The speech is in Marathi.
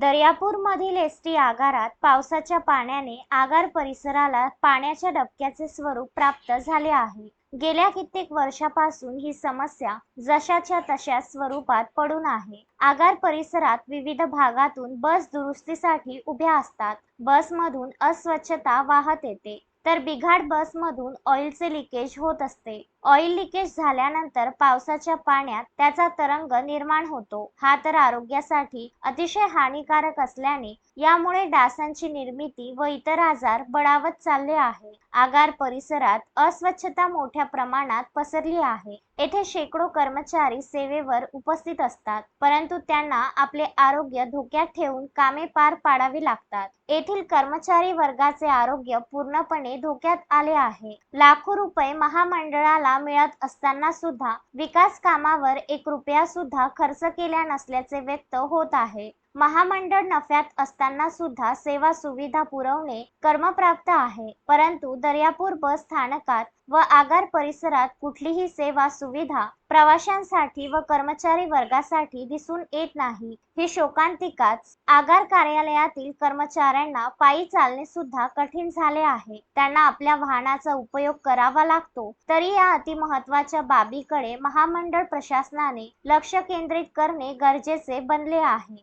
दर्यापूरमधील एस टी आगारात पावसाच्या पाण्याने आगार परिसराला पाण्याच्या डबक्याचे स्वरूप प्राप्त झाले आहे. गेल्या कित्येक वर्षापासून ही समस्या जशाच्या तशा स्वरूपात पडून आहे. आगार परिसरात विविध भागातून बस दुरुस्तीसाठी उभ्या असतात. बसमधून अस्वच्छता वाहत येते. तर बिघाड बसमधून ऑइलचे लिकेज होत असते. ऑइल लिकेज झाल्यानंतर पावसाच्या पाण्यात त्याचा तरंग निर्माण होतो. हा तर आरोग्यासाठी अतिशय हानिकारक असल्याने यामुळे डासांची निर्मिती व इतर आजार बळावत चालले आहे. आगार परिसरात अस्वच्छता मोठ्या प्रमाणात पसरली आहे. येथे शेकडो कर्मचारी सेवेवर उपस्थित असतात परंतु त्यांना आपले आरोग्य धोक्यात ठेवून कामे पार पाडावी लागतात. येथील कर्मचारी वर्गाचे आरोग्य पूर्णपणे धोक्यात आले आहे. लाखो रुपये महामंडळाला मिळत असताना सुद्धा विकास कामावर एक रुपया सुद्धा खर्च केल्या नसल्याचे व्यक्त होत आहे. महामंडळ नफ्यात असताना सुद्धा सेवा सुविधा पुरवणे कर्मप्राप्त आहे. परंतु दर्यापूर बस स्थानकात व आगार परिसरात कुठलीही सेवा सुविधा प्रवाशांसाठी व कर्मचारी वर्गासाठी दिसून येत नाही. ही शोकांतिकाच आगार कार्यालयातील कर्मचाऱ्यांना पायी चालणे सुद्धा कठीण झाले आहे. त्यांना आपल्या वाहनाचा उपयोग करावा लागतो. तरी या अतिमहत्वाच्या बाबीकडे महामंडळ प्रशासनाने लक्ष केंद्रित करणे गरजेचे बनले आहे.